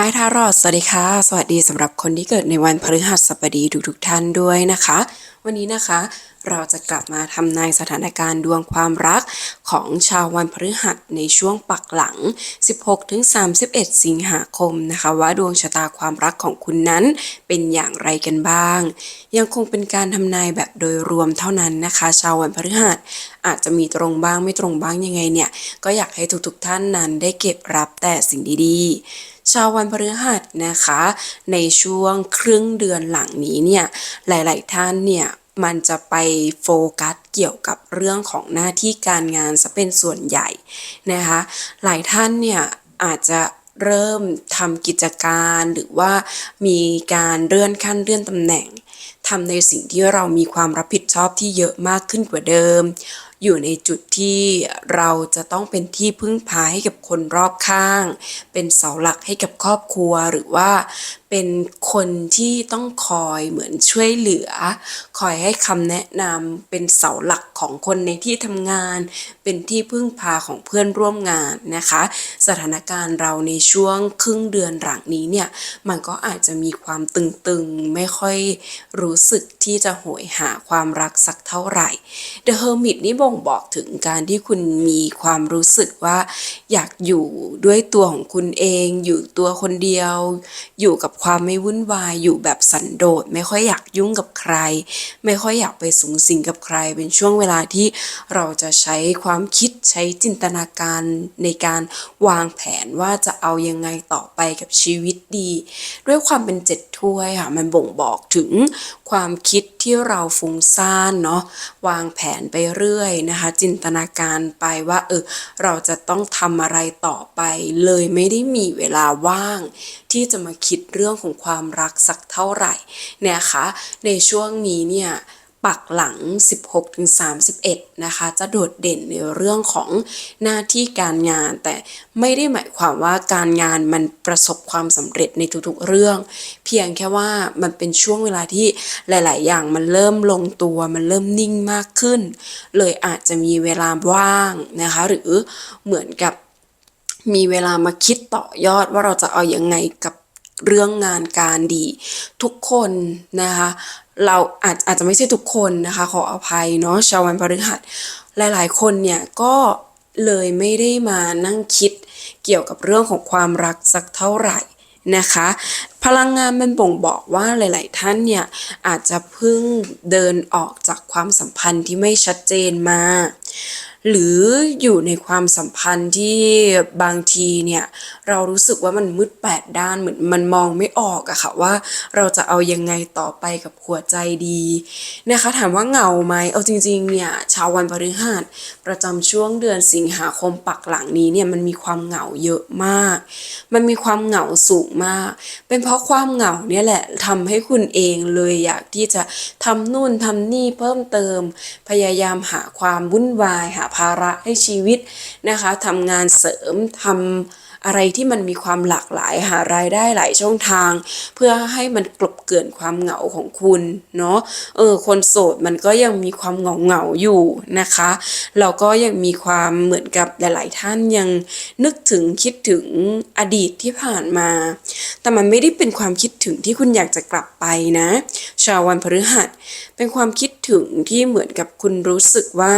ฮายทารอดสวัสดีค่ะ สวัสดีสำหรับคนที่เกิดในวันพฤหัสบดีทุกทุกท่านด้วยนะคะ วันนี้นะคะ เราจะกลับมาทำนายสถานการณ์ดวงความรักของชาววันพฤหัสในช่วงปักหลัง 16-31 สิงหาคมนะคะ ว่าดวงชะตาความรักของคุณนั้นเป็นอย่างไรกันบ้าง ยังคงเป็นการทำนายแบบโดยรวมเท่านั้นนะคะ ชาววันพฤหัสอาจจะมีตรงบ้างไม่ตรงบ้างยังไงเนี่ย ก็อยากให้ทุกๆท่านนั้นได้เก็บรับแต่สิ่งดีๆ ชาววันพฤหัสนะคะ ในช่วงครึ่งเดือนหลังนี้เนี่ยหลาย ๆ ท่านเนี่ยมันจะไปโฟกัสเกี่ยวกับเรื่องของหน้าที่การงานซะเป็นส่วนใหญ่นะคะ หลายท่านเนี่ยอาจจะเริ่มทำกิจการหรือว่ามีการเลื่อนขั้นเลื่อนตำแหน่งทำในสิ่งที่เรามีความรับผิดชอบที่เยอะมากขึ้นกว่าเดิม อยู่ในจุดที่เราจะต้องเป็นที่พึ่งพาให้กับคนรอบข้าง เป็นเสาหลักให้กับครอบครัวหรือว่าเป็นคนที่ต้องคอยเหมือนช่วยเหลือ คอยให้คำแนะนำเป็นเสาหลักของคนในที่ทำงาน เป็นที่พึ่งพาของเพื่อนร่วมงานนะคะ สถานการณ์เราในช่วงครึ่งเดือนหลังนี้เนี่ยมันก็อาจจะมีความตึงๆ ไม่ค่อยรู้สึกที่จะโหยหาความรักสักเท่าไหร่ The Hermit นี่บ่งบอกถึงการที่คุณมีความรู้สึกว่า อยากอยู่ด้วยตัวของคุณเอง อยู่ตัวคนเดียว อยู่กับความไม่วุ่นวายอยู่แบบสันโดษ ไม่ค่อยอยากยุ่งกับใคร ไม่ค่อยอยากไปสูงสิงกับใคร เป็นช่วงเวลาที่เราจะใช้ความคิดใช้จินตนาการในการวางแผนว่าจะเอายังไงต่อไปกับชีวิตดี ด้วยความเป็นเจ็ดถ้วยค่ะมันบ่งบอกถึง ความคิดที่เราฟุ้งซ่านเนาะวางแผนไปเรื่อยนะคะ จินตนาการไปว่าเออเราจะต้องทำอะไรต่อไป เลยไม่ได้มีเวลาว่าง ที่จะมาคิดเรื่องของความรักสักเท่าไหร่เนี่ยคะในช่วงนี้เนี่ย ปักหลัง 16-31 นะคะ จะโดดเด่นในเรื่องของหน้าที่การงาน แต่ไม่ได้หมายความว่าการงานมันประสบความสำเร็จในทุกๆเรื่อง เพียงแค่ว่ามันเป็นช่วงเวลาที่หลาย ๆ อย่างมันเริ่มลงตัว มันเริ่มนิ่งมากขึ้น เลยอาจจะมีเวลาว่างนะคะ หรือเหมือนกับมีเวลามาคิดต่อยอดว่าเราจะเอาอยัางไงกับเรื่องงานการดี ทุกคนนะคะ เราอาจอาจจะไม่ใช่ทุกคนนะคะ ขออภัยเนาะชาววันพฤหัสหลาย ๆ คนเนี่ยก็เลยไม่ได้มานั่งคิดเกี่ยวกับเรื่องของความรักสักเท่าไหร่นะคะ พลังงานมันบ่งบอกว่าหลาย ๆ ท่านเนี่ยอาจจะเพิ่งเดินออกจากความสัมพันธ์ที่ไม่ชัดเจนมา หรืออยู่ในความสัมพันธ์ที่บางทีเนี่ย เรารู้สึกว่ามันมืดแปดด้านเหมือนมันมองไม่ออกอะค่ะว่าเราจะเอายังไงต่อไปกับหัวใจดีนะคะ ถามว่าเหงาไหมเอาจริงๆเนี่ยชาววันพฤหัสประจำช่วงเดือนสิงหาคมปักหลังนี้เนี่ยมันมีความเหงาเยอะมาก มันมีความเหงาสูงมาก เป็นเพราะความเหงาเนี่ยแหละทำให้คุณเองเลยอยากที่จะทำนู่นทำนี่เพิ่มเติม พยายามหาความวุ่นวายหาภาระให้ชีวิตนะคะทำงานเสริมทำอะไรที่มันมีความหลากหลายหารายได้หลายช่องทาง เพื่อให้มันกลบเกลื่อนความเหงาของคุณเนาะเออคนโสดมันก็ยังมีความเหงาเหงาอยู่นะคะเราก็ยังมีความเหมือนกับหลาย ๆ ท่านยังนึกถึงคิดถึงอดีตที่ผ่านมา แต่มันไม่ได้เป็นความคิดถึงที่คุณอยากจะกลับไปนะ ชาววันพฤหัสเป็นความคิดถึงที่เหมือนกับคุณรู้สึกว่า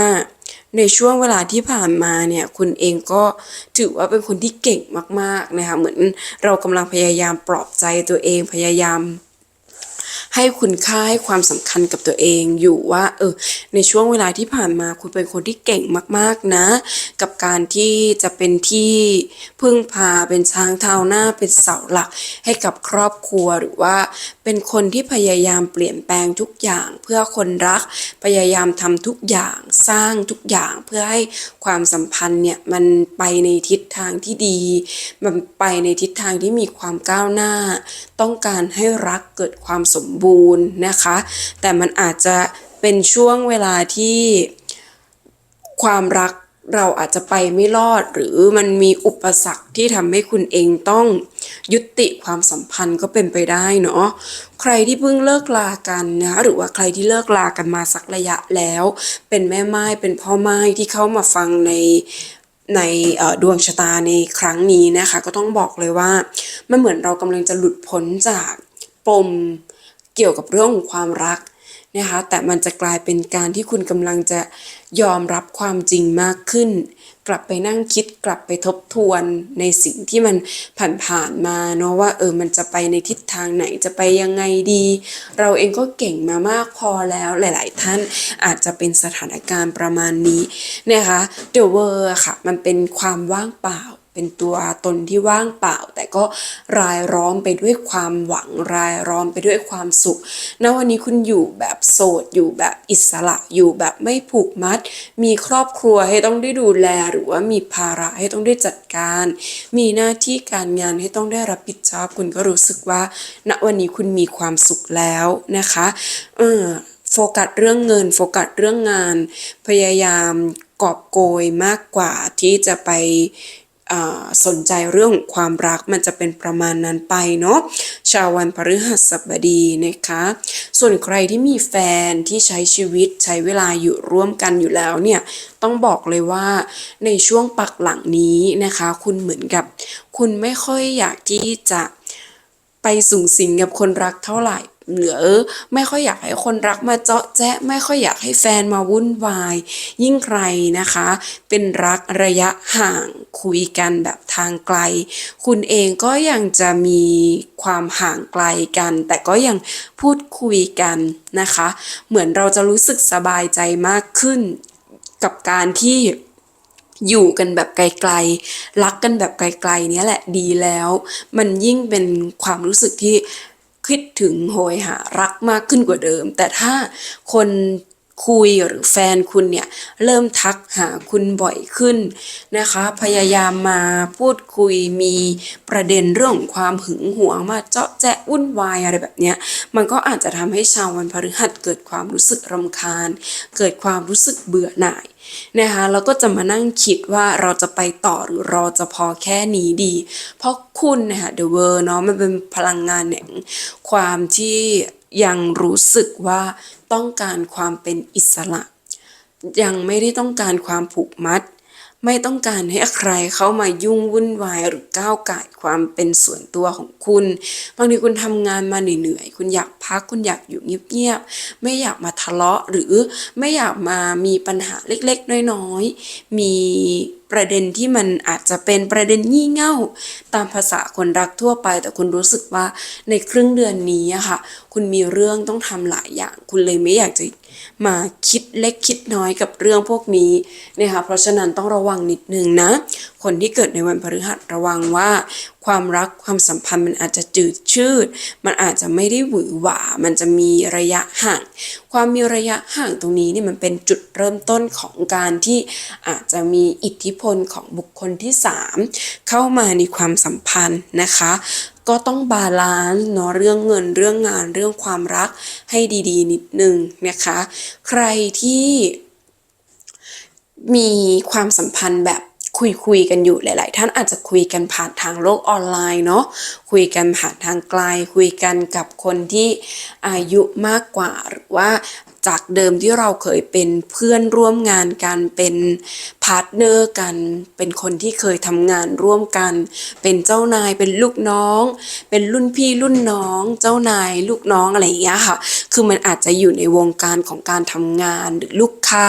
ในช่วงเวลาที่ผ่านมาเนี่ยคุณเองก็ถือว่าเป็นคนที่เก่งมากๆนะคะเหมือนเรากำลังพยายามปลอบใจตัวเองพยายาม ให้คุณค่าให้ความสำคัญกับตัวเองอยู่ว่าเออในช่วงเวลาที่ผ่านมาคุณเป็นคนที่เก่งมาก ๆนะ กับการที่จะเป็นที่พึ่งพาเป็นช้างเท้าหน้าเป็นเสาหลัก ให้กับครอบครัวหรือว่า เป็นคนที่พยายามเปลี่ยนแปลงทุกอย่าง เพื่อคนรักพยายามทำทุกอย่างสร้างทุกอย่างเพื่อให้ความสัมพันธ์เนี่ยมันไปในทิศทางที่ดี มันไปในทิศทางที่มีความก้าวหน้า ต้องการให้รักเกิดความสมบูรณ์นะคะ แต่มันอาจจะเป็นช่วงเวลาที่ความรักเราอาจจะไปไม่รอด หรือมันมีอุปสรรคที่ทำให้คุณเองต้องยุติความสัมพันธ์ก็เป็นไปได้เนาะใครที่เพิ่งเลิกลากันนะคะหรือว่าใครที่เลิกลากันมาสักระยะแล้ว เป็นแม่ไม้เป็นพ่อไม้ที่เข้ามาฟังใน ในดวงชะตาในครั้งนี้นะคะ ก็ต้องบอกเลยว่า มันเหมือนเรากำลังจะหลุดพ้นจากปมเกี่ยวกับเรื่องของความรัก นะคะ แต่มันจะกลายเป็นการที่คุณกำลังจะยอมรับความจริงมากขึ้น กลับไปนั่งคิดกลับไปทบทวนในสิ่งที่มันผ่านๆมาเนาะว่าเออมันจะไปในทิศทางไหนจะไปยังไงดี เราเองก็เก่งมามากพอแล้วหลาย ๆ ท่านอาจจะเป็นสถานการณ์ประมาณนี้นะคะ The World อะค่ะ มันเป็นความว่างเปล่า เป็นตัวตนที่ว่างเปล่า แต่ก็รายล้อมไปด้วยความหวังรายล้อมไปด้วยความสุข ณ วันนี้คุณอยู่แบบโสด อยู่แบบอิสระ อยู่แบบไม่ผูกมัด มีครอบครัวให้ต้องได้ดูแล หรือว่ามีภาระให้ต้องได้จัดการ มีหน้าที่การงานให้ต้องได้รับผิดชอบ คุณก็รู้สึกว่า ณ วันนี้คุณมีความสุขแล้วนะคะ เออโฟกัสเรื่องเงิน โฟกัสเรื่องงาน พยายามกอบโกยมากกว่าที่จะไป สนใจเรื่องความรักมันจะเป็นประมาณนั้นไปเนาะชาววันพฤหัสบดีนะคะ ส่วนใครที่มีแฟนที่ใช้ชีวิตใช้เวลาอยู่ร่วมกันอยู่แล้วเนี่ยต้องบอกเลยว่าในช่วงปักหลังนี้นะคะ คุณเหมือนกับ คุณไม่ค่อยอยากที่จะไปสูงสิงกับคนรักเท่าไหร่ หรือไม่ค่อยอยากให้คนรักมาเจาะแจ๊ะไม่ค่อยอยากให้แฟนมาวุ่นวาย ยิ่งใครนะคะ เป็นรักระยะห่างคุยกันแบบทางไกล คุณเองก็ยังจะมีความห่างไกลกัน แต่ก็ยังพูดคุยกันนะคะ เหมือนเราจะรู้สึกสบายใจมากขึ้นกับการที่อยู่กันแบบไกลๆ รักกันแบบไกลๆ เนี้ยแหละดีแล้ว มันยิ่งเป็นความรู้สึกที่ คิดถึงโหยหารักมากขึ้นกว่าเดิม แต่ถ้าคน คุยหรือแฟนคุณเนี่ยเริ่มทักหาคุณบ่อยขึ้นนะคะ พยายามมาพูดคุยมีประเด็นเรื่องของความหึงหวงมาเจาะแจ๊วุ่นวายอะไรแบบเนี้ยมันก็อาจจะทำให้ชาววันพฤหัสเกิดความรู้สึกรำคาญ เกิดความรู้สึกเบื่อหน่ายนะคะแล้วก็จะมานั่งคิดว่าเราจะไปต่อหรือเราจะพอแค่นี้ดี เพราะคุณนะคะ The World เนาะมันเป็นพลังงานแห่งความที่ยังรู้สึกว่า ต้องการความเป็นอิสระ ยังไม่ได้ต้องการความผูกมัด ไม่ต้องการให้ใครเข้ามายุ่งวุ่นวายหรือก้าวไก่ความเป็นส่วนตัวของคุณบางทีคุณทำงานมาเหนื่อยๆคุณอยากพักคุณอยากอยู่เงียบๆไม่อยากมาทะเลาะหรือไม่อยากมามีปัญหาเล็กๆน้อยๆมี ประเด็นที่มันอาจจะเป็นประเด็นงี่เง่า ตามภาษาคนรักทั่วไป แต่คุณรู้สึกว่าในครึ่งเดือนนี้อะค่ะ คุณมีเรื่องต้องทำหลายอย่าง คุณเลยไม่อยากจะมาคิดเล็กคิดน้อยกับเรื่องพวกนี้นะคะเพราะฉะนั้นต้องระวังนิดนึงนะ คนที่เกิดในวันพฤหัสระวังว่าความรักความสัมพันธ์มันอาจจะจืดชืด มันอาจจะไม่ได้หวือหวา มันจะมีระยะห่าง ความมีระยะห่างตรงนี้นี่มันเป็นจุดเริ่มต้นของการที่อาจจะมีอิทธิพลของบุคคลที่ 3 เข้ามาในความสัมพันธ์นะคะก็ต้องบาลานซ์เนาะเรื่องเงินเรื่องงานเรื่องความรักให้ดีๆ นิดนึงนะคะ ใครที่มีความสัมพันธ์แบบ คุยคุยกันอยู่หลาย ๆ ท่านอาจจะคุยกันผ่านทางโลกออนไลน์เนาะคุยกันผ่านทางไกล คุยกันกับคนที่อายุมากกว่าหรือว่าจากเดิมที่เราเคยเป็นเพื่อนร่วมงานกันเป็นพาร์ทเนอร์กัน เป็นคนที่เคยทำงานร่วมกัน เป็นเจ้านายเป็นลูกน้อง เป็นรุ่นพี่รุ่นน้อง เจ้านายลูกน้องอะไรอย่างเงี้ยค่ะ คือมันอาจจะอยู่ในวงการของการทำงานหรือลูกค้า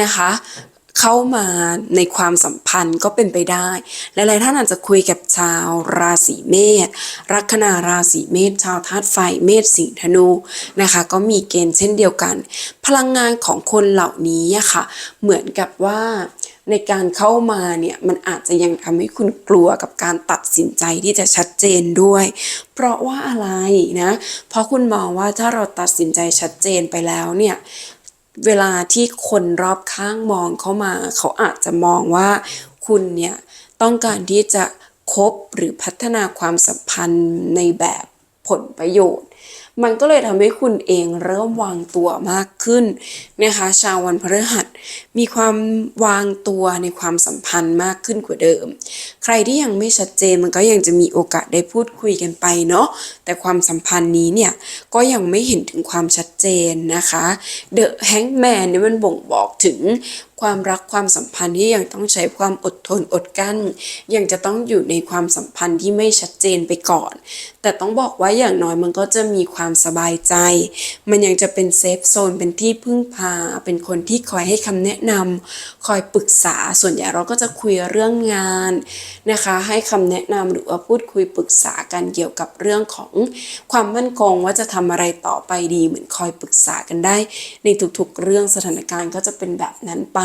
นะคะ เข้ามาในความสัมพันธ์ก็เป็นไปได้ หลายๆท่านอาจจะคุยกับชาวราศีเมษลัคนาราศีเมษชาวธาตุไฟเมษสิงห์ธนูนะคะ ก็มีเกณฑ์เช่นเดียวกัน พลังงานของคนเหล่านี้ค่ะ เหมือนกับว่าในการเข้ามาเนี่ยมันอาจจะยังทำให้คุณกลัวกับการตัดสินใจที่จะชัดเจนด้วย เพราะว่าอะไรนะ เพราะคุณมองว่าถ้าเราตัดสินใจชัดเจนไปแล้วเนี่ย เวลาที่คนรอบข้างมองเข้ามา เขาอาจจะมองว่าคุณเนี่ยต้องการที่จะคบหรือพัฒนาความสัมพันธ์ในแบบผลประโยชน์ มันก็เลยทำให้คุณเองเริ่มวางตัวมากขึ้นนะคะ ชาววันพฤหัส มีความวางตัวในความสัมพันธ์มากขึ้นกว่าเดิม ใครที่ยังไม่ชัดเจนมันก็ยังจะมีโอกาสได้พูดคุยกันไปเนาะแต่ความสัมพันธ์นี้เนี่ยก็ยังไม่เห็นถึงความชัดเจนนะคะ The Hangman เนี่ยมันบ่งบอกถึง ความรักความสัมพันธ์ที่ยังต้องใช้ความอดทนอดกั้น ยังจะต้องอยู่ในความสัมพันธ์ที่ไม่ชัดเจนไปก่อน แต่ต้องบอกว่าอย่างน้อยมันก็จะมีความสบายใจ มันยังจะเป็นเซฟโซนเป็นที่พึ่งพา เป็นคนที่คอยให้คำแนะนำคอยปรึกษาส่วนใหญ่เราก็จะคุยเรื่องงานนะคะ ให้คำแนะนำหรือว่าพูดคุยปรึกษากันเกี่ยวกับเรื่องของความมั่นคงว่าจะทำอะไรต่อไปดีเหมือนคอยปรึกษากันได้ ในทุกๆเรื่องสถานการณ์ก็จะเป็นแบบนั้นไป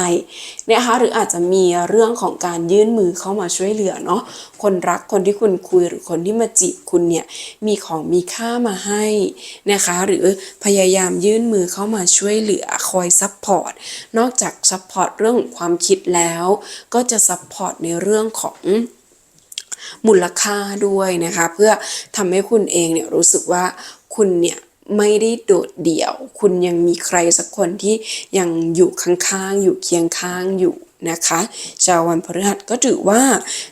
นะคะหรืออาจจะมีเรื่องของการยื่นมือเข้ามาช่วยเหลือเนาะคนรักคนที่คุณคุยหรือคนที่มาจีบคุณเนี่ยมีของมีค่ามาให้นะคะหรือพยายามยื่นมือเข้ามาช่วยเหลือคอยซัพพอร์ตนอกจากซัพพอร์ตเรื่องของความคิดแล้วก็จะซัพพอร์ตในเรื่องของมูลค่าด้วยนะคะ เพื่อทำให้คุณเองเนี่ยรู้สึกว่าคุณเนี่ย ไม่ได้โดดเดี่ยว คุณยังมีใครสักคนที่ยังอยู่ข้างๆ อยู่เคียงข้างอยู่นะคะชาววันพฤหัสก็ถือว่า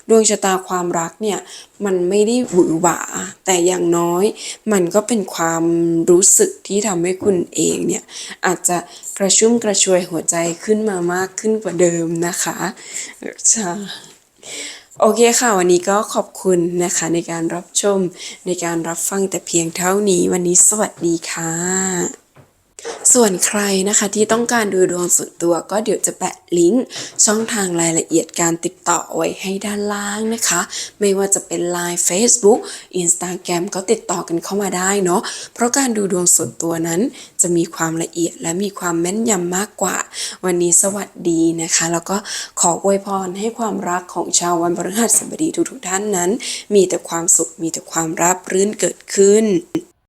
ดวงชะตาความรักเนี่ยมันไม่ได้หวือหวา แต่อย่างน้อย มันก็เป็นความรู้สึกที่ทำให้คุณเองเนี่ยอาจจะกระชุ่มกระชวยหัวใจขึ้นมามากขึ้นกว่าเดิมนะคะใช่ โอเคค่ะ วันนี้ก็ขอบคุณนะคะในการรับชมในการรับฟังแต่เพียงเท่านี้วันนี้สวัสดีค่ะ ส่วนใครนะคะที่ต้องการดูดวงส่วนตัวก็เดี๋ยวจะแปะลิงก์ช่องทางรายละเอียดการติดต่อไว้ให้ด้านล่างนะคะ ไม่ว่าจะเป็น Line Facebook Instagram ก็ติดต่อกันเข้ามาได้เนาะเพราะการดูดวงส่วนตัวนั้นจะมีความละเอียดและมีความแม่นยำมากกว่า วันนี้สวัสดีนะคะ แล้วก็ขออวยพรให้ความรักของชาววันพฤหัสบดีทุกๆท่านนั้น มีแต่ความสุขมีแต่ความราบรื่นเกิดขึ้น